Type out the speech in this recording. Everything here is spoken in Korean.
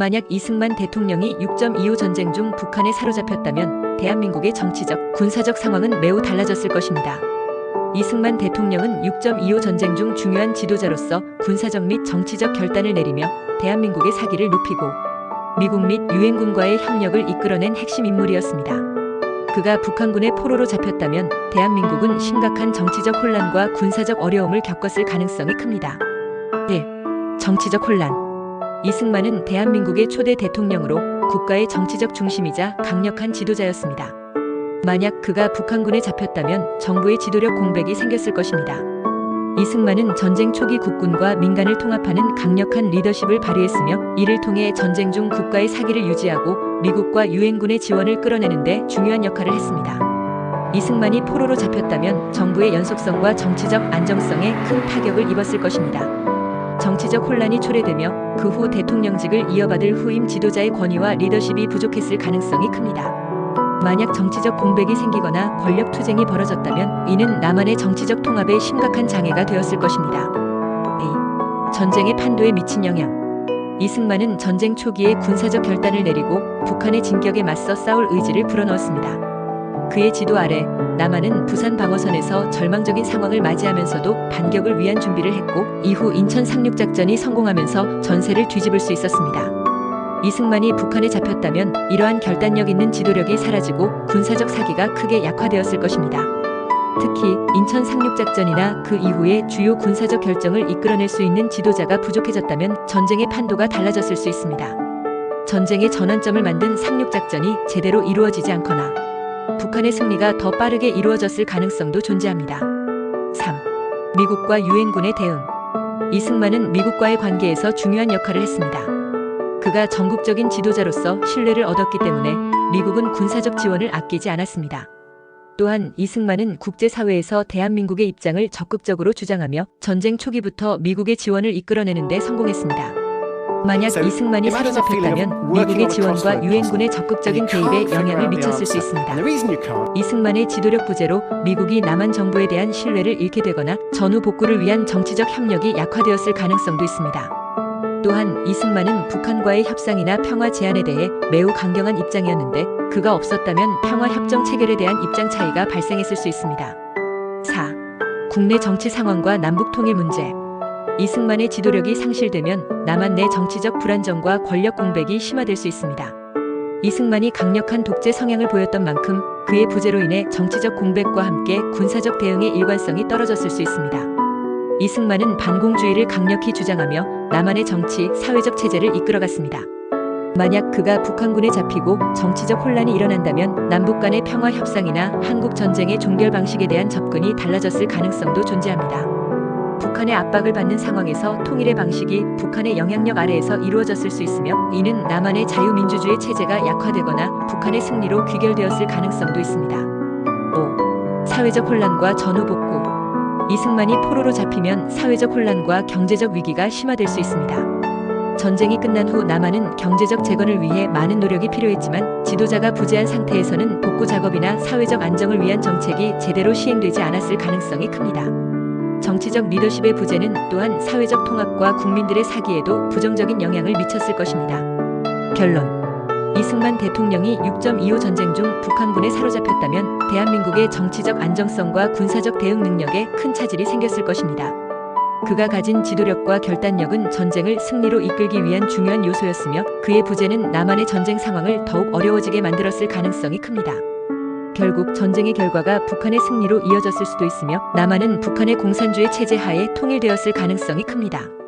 만약 이승만 대통령이 6.25 전쟁 중 북한에 사로잡혔다면 대한민국의 정치적, 군사적 상황은 매우 달라졌을 것입니다. 이승만 대통령은 6.25 전쟁 중 중요한 지도자로서 군사적 및 정치적 결단을 내리며 대한민국의 사기를 높이고 미국 및 유엔군과의 협력을 이끌어낸 핵심 인물이었습니다. 그가 북한군의 포로로 잡혔다면 대한민국은 심각한 정치적 혼란과 군사적 어려움을 겪었을 가능성이 큽니다. 1. 정치적 혼란. 이승만은 대한민국의 초대 대통령으로 국가의 정치적 중심이자 강력한 지도자였습니다. 만약 그가 북한군에 잡혔다면 정부의 지도력 공백이 생겼을 것입니다. 이승만은 전쟁 초기 국군과 민간을 통합하는 강력한 리더십을 발휘했으며 이를 통해 전쟁 중 국가의 사기를 유지하고 미국과 유엔군의 지원을 끌어내는데 중요한 역할을 했습니다. 이승만이 포로로 잡혔다면 정부의 연속성과 정치적 안정성에 큰 타격을 입었을 것입니다. 정치적 혼란이 초래되며 그 후 대통령직을 이어받을 후임 지도자의 권위와 리더십이 부족했을 가능성이 큽니다. 만약 정치적 공백이 생기거나 권력 투쟁이 벌어졌다면 이는 남한의 정치적 통합에 심각한 장애가 되었을 것입니다. A. 전쟁의 판도에 미친 영향. 이승만은 전쟁 초기에 군사적 결단을 내리고 북한의 진격에 맞서 싸울 의지를 불어넣었습니다. 그의 지도 아래 남한은 부산 방어선에서 절망적인 상황을 맞이하면서도 반격을 위한 준비를 했고 이후 인천 상륙작전이 성공하면서 전세를 뒤집을 수 있었습니다. 이승만이 북한에 잡혔다면 이러한 결단력 있는 지도력이 사라지고 군사적 사기가 크게 약화되었을 것입니다. 특히 인천 상륙작전이나 그 이후의 주요 군사적 결정을 이끌어낼 수 있는 지도자가 부족해졌다면 전쟁의 판도가 달라졌을 수 있습니다. 전쟁의 전환점을 만든 상륙작전이 제대로 이루어지지 않거나 북한의 승리가 더 빠르게 이루어졌을 가능성도 존재합니다. 3. 미국과 유엔군의 대응. 이승만은 미국과의 관계에서 중요한 역할을 했습니다. 그가 전국적인 지도자로서 신뢰를 얻었기 때문에 미국은 군사적 지원을 아끼지 않았습니다. 또한 이승만은 국제사회에서 대한민국의 입장을 적극적으로 주장하며 전쟁 초기부터 미국의 지원을 이끌어내는 데 성공했습니다. 만약 이승만이 사로잡혔다면 미국의 지원과. 유엔군의 적극적인 개입에 영향을 미쳤을 수. 있습니다. 이승만의 지도력 부재로 미국이 남한 정부에 대한 신뢰를 잃게 되거나 전후 복구를 위한 정치적 협력이 약화되었을 가능성도 있습니다. 또한 이승만은 북한과의 협상이나 평화 제안에 대해 매우 강경한 입장이었는데 그가 없었다면 평화 협정 체결에 대한 입장 차이가 발생했을 수 있습니다. 4. 국내 정치 상황과 남북 통일 문제. 이승만의 지도력이 상실되면 남한 내 정치적 불안정과 권력 공백이 심화될 수 있습니다. 이승만이 강력한 독재 성향을 보였던 만큼 그의 부재로 인해 정치적 공백과 함께 군사적 대응의 일관성이 떨어졌을 수 있습니다. 이승만은 반공주의를 강력히 주장하며 남한의 정치, 사회적 체제를 이끌어갔습니다. 만약 그가 북한군에 잡히고 정치적 혼란이 일어난다면 남북 간의 평화 협상이나 한국 전쟁의 종결 방식에 대한 접근이 달라졌을 가능성도 존재합니다. 북한의 압박을 받는 상황에서 통일의 방식이 북한의 영향력 아래에서 이루어졌을 수 있으며 이는 남한의 자유민주주의 체제가 약화되거나 북한의 승리로 귀결되었을 가능성도 있습니다. 5. 사회적 혼란과 전후 복구 이승만이 포로로 잡히면 사회적 혼란과 경제적 위기가 심화될 수 있습니다. 전쟁이 끝난 후 남한은 경제적 재건을 위해 많은 노력이 필요했지만 지도자가 부재한 상태에서는 복구 작업이나 사회적 안정을 위한 정책이 제대로 시행되지 않았을 가능성이 큽니다. 정치적 리더십의 부재는 또한 사회적 통합과 국민들의 사기에도 부정적인 영향을 미쳤을 것입니다. 결론. 이승만 대통령이 6.25 전쟁 중 북한군에 사로잡혔다면 대한민국의 정치적 안정성과 군사적 대응 능력에 큰 차질이 생겼을 것입니다. 그가 가진 지도력과 결단력은 전쟁을 승리로 이끌기 위한 중요한 요소였으며 그의 부재는 남한의 전쟁 상황을 더욱 어려워지게 만들었을 가능성이 큽니다. 결국 전쟁의 결과가 북한의 승리로 이어졌을 수도 있으며 남한은 북한의 공산주의 체제 하에 통일되었을 가능성이 큽니다.